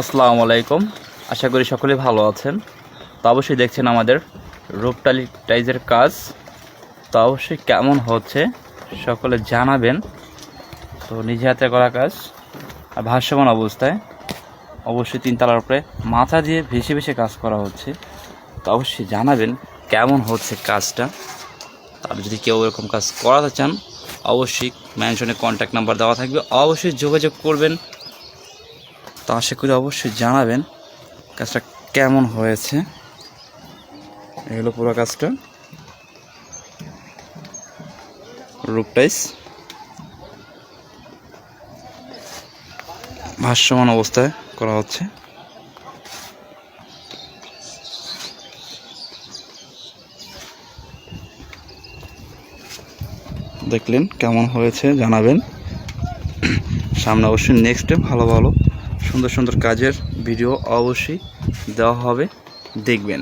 আসসালামু আলাইকুম আশা করি সকলে ভালো আছেন। তো অবশ্যই দেখছেন আমাদের রূপটালি টাইজের কাজ। তো অবশ্যই কেমন হচ্ছে সকলে জানাবেন। তো নিজে হাতে করা কাজ। আর ভাষ্যমান অবস্থায় অবশ্যই তিনতলার উপরে মাথা দিয়ে ভেসে ভেসে কাজ করা হচ্ছে। তো অবশ্যই জানাবেন কেমন হচ্ছে কাজটা। আর যদি কেউ এরকম কাজ করাতে চান, অবশ্যই ম্যানশনে কন্ট্যাক্ট নাম্বার দেওয়া থাকবে। অবশ্যই যোগাযোগ করবেন তো আশা করি অবশ্যই জানাবেন কাজটা কেমন হয়েছে। এই হলো পুরো কাজটা। রূপটাইস ভাষ্যমান অবস্থায় করা হচ্ছে। দেখলেন কেমন হয়েছে, জানাবেন। সামনে অবশ্যই নেক্সটে ভালো ভালো। সুন্দর সুন্দর কাজের ভিডিও অবশ্যই দেওয়া হবে। দেখবেন।